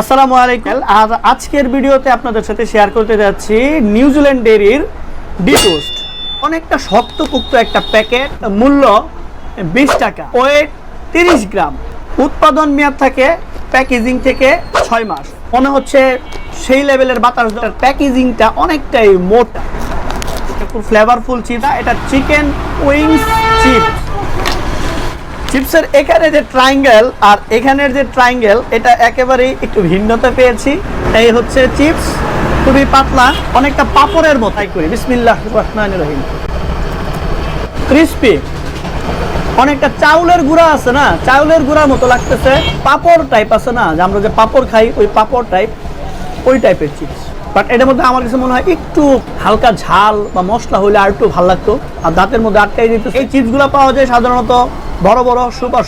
আসসালামু আলাইকুম। আর আজকের ভিডিওতে আপনাদের সাথে শেয়ার করতে যাচ্ছি নিউজিল্যান্ড ডেরির ডিটোস্ট। অনেকটা শক্তপুক্ত একটা প্যাকেট, মূল্য বিশ টাকা। ওয়েট, তিরিশ গ্রাম। উৎপাদন মেয়াদ থাকে প্যাকেজিং থেকে ছয় মাস। মনে হচ্ছে সেই লেভেলের বাতাস প্যাকেজিংটা অনেকটাই মোটা। খুব ফ্লেভারফুল চিপস, এটা চিকেন উইংস চিপস চিপসের এখানে যে ট্রাইঙ্গেল আর এখানের যে ট্রাইঙ্গেল এটা একেবারেই একটু ভিন্নতা পেয়েছি। এই হচ্ছে চিপস খুবই পাতলা অনেকটা পাপড়ের মতাই করি বিসমিল্লাহ রহমান রহিম। ক্রিস্পি অনেকটা চাউলের গুঁড়া আছে না? চাউলের গুঁড়ার মতো লাগতেছে। পাপড় টাইপ আছে না? যে আমরা যে পাপড় খাই ওই পাপড় টাইপ ওই টাইপের চিপস। বাট এটার মধ্যে আমার কাছে মনে হয় একটু হালকা ঝাল বা মশলা হলে আর একটু ভালো লাগতো। আর দাঁতের মধ্যে আটকাই দিত এই চিপসগুলো পাওয়া যায় সাধারণত বড় বড় সুপার